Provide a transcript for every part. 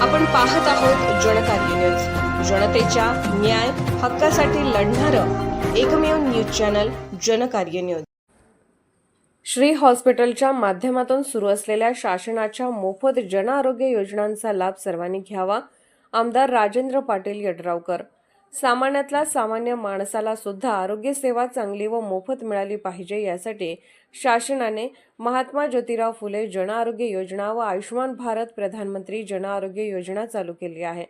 आपण पाहत आहोत जनकार्य न्यूज. जनतेच्या न्याय हक्कासाठी लढणारं एकमेव news channel Janakarya news. Shri हॉस्पिटलच्या माध्यमातून सुरू असलेल्या शासनाच्या मोफत जनआरोग्य योजनांचा लाभ सर्वांनी घ्यावा. आमदार राजेंद्र पाटील यड्रावकर. सामान्यातला सामान्य माणसाला सुद्धा आरोग्यसेवा चांगली व मोफत मिळाली पाहिजे यासाठी शासनाने महात्मा ज्योतिराव फुले जनआरोग्य योजना व आयुष्यमान भारत प्रधानमंत्री जनआरोग्य योजना चालू केली आहे.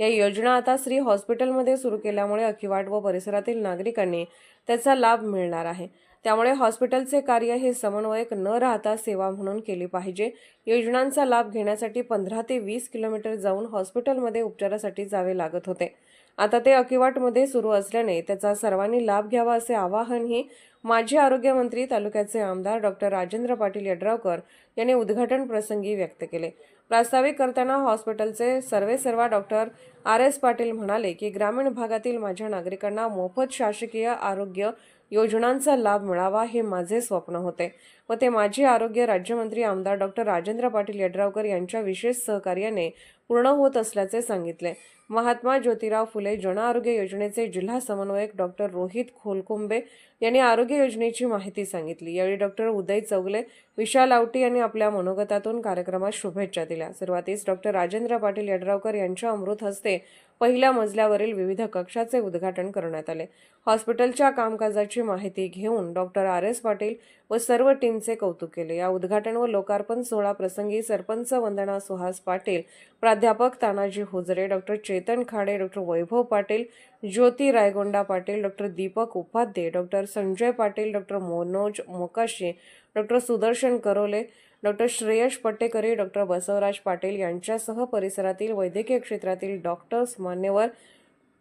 या योजना आता श्री हॉस्पिटलमध्ये सुरू केल्यामुळे अखिवाट व परिसरातील नागरिकांनी त्याचा लाभ मिळणार आहे. त्यामुळे हॉस्पिटलचे कार्य हे समन्वयक न राहता सेवा म्हणून केली पाहिजे. योजनांचा लाभ घेण्यासाठी पंधरा ते वीस किलोमीटर जाऊन हॉस्पिटलमध्ये उपचारासाठी जावे लागत होते. आता ते अकिवाटमध्ये सुरू असल्याने त्याचा सर्वांनी लाभ घ्यावा असे आवाहनही माजी आरोग्यमंत्री तालुक्याचे आमदार डॉक्टर राजेंद्र पाटील यड्रावकर यांनी उद्घाटन प्रसंगी व्यक्त केले. प्रास्ताविक करताना हॉस्पिटलचे सर्वेसर्वा डॉक्टर आर एस पाटील म्हणाले की ग्रामीण भागातील माझ्या नागरिकांना मोफत शासकीय आरोग्य योजनांचा लाभ मिळावा हे माझे स्वप्न होते. व ते माजी आरोग्य राज्यमंत्री आमदार डॉक्टर राजेंद्र पाटील यड्रावकर यांच्या विशेष सहकार्याने पूर्ण होत असल्याचे सांगितले. महात्मा ज्योतिराव फुले जनआरोग्य योजनेचे जिल्हा समन्वयक डॉक्टर रोहित खोलकुंबे यांनी आरोग्य योजनेची माहिती सांगितली. यावेळी डॉक्टर उदय चौगले विशाल आवटी यांनी आपल्या मनोगतातून कार्यक्रमात शुभेच्छा दिल्या. सुरुवातीस डॉक्टर राजेंद्र पाटील यड्रावकर यांच्या अमृत हस्ते पहिल्या मजल्यावरील विविध कक्षाचे उद्घाटन करण्यात आले. हॉस्पिटलच्या कामकाजाची माहिती घेऊन डॉक्टर आर. एस. पाटील व सर्व टीमचे कौतुक केले. या उद्घाटन व लोकार्पण सोहळा प्रसंगी सरपंच वंदना सुहास पाटील प्राध्यापक Tanaji Hujare doctor Chetan Khade doctor Vaibhav Patil Jyoti Raigonda Patil doctor Deepak Upadhye doctor Sanjay Patil doctor Manoj Mokashi doctor Sudarshan Karole doctor Shreyash Pattekari doctor Basavaraj Patil यांच्यासह परिसरातील वैद्यकीय क्षेत्रातील डॉक्टर्स मान्यवर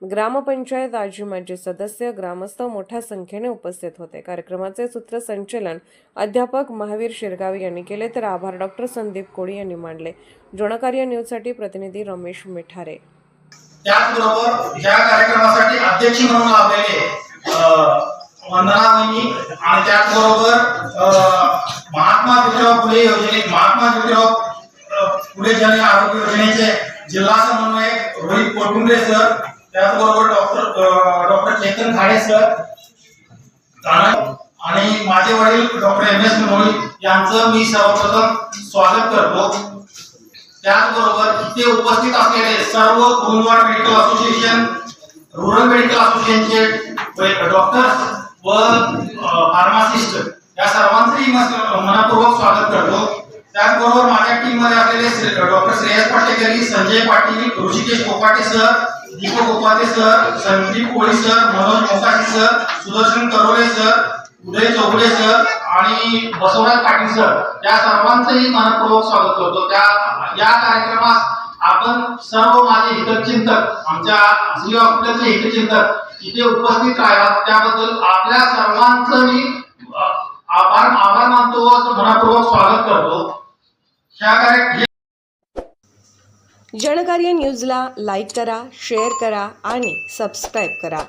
ग्रामपंचायत आजी माजी सदस्य ग्रामस्थ मोठ्या संख्येने उपस्थित होते. कार्यक्रमाचे सूत्रसंचलन अध्यापक महावीर शिरगावी यांनी केले तर आभार डॉक्टर संदीप कोळी यांनी मांडले. जोणकार्य न्यूजसाठी प्रतिनिधी रमेश मिठारे. त्याचबरोबर या कार्यक्रमासाठी अध्यक्ष म्हणून लाभलेले वंदना आणि त्याचबरोबर महात्मा ज्योतिराव फुले योजनेत महात्मा ज्योतिराव फुले जन आरोग्य योजनेचे जिल्हा समन्वयक रोहित कोटुंबे सर त्याचबरोबर doctor doctor Chetan Khade sir आणि माझे वडील डॉक्टर एम एस मोळी यांचं मी सर्वप्रथम स्वागत करतो. त्याचबरोबर इथे उपस्थित असलेले सर्व गुरुवार मेडिकल असोसिएशन रुरल मेडिकल असोसिएशनचे डॉक्टर्स व फार्मासिस्ट या सर्वांचंही मनापूर्वक स्वागत करतो. त्याचबरोबर माझ्या टीममध्ये असलेले doctor Shreyas Patekari Sanjay Patil Rishikesh Kokate sir Deepak Upadhye sir Sandeep Koli sir Manoj Mokate sir Sudarshan Karole sir Uday Chougule sir आणि बसवराज पाटील सर. या सर्वांचंही मनपूर्वक स्वागत करतो. त्या या कार्यक्रमास आपण सर्व माझे हितचिंतक आमच्या श्री हॉस्पिटलचे हितचिंतक इथे उपस्थित राहिलात त्याबद्दल आपल्या सर्वांचं मी आभार मानतो असं मनापूर्वक स्वागत करतो. जनकार्य न्यूजला लाईक करा शेअर करा आणि सबस्क्राईब करा.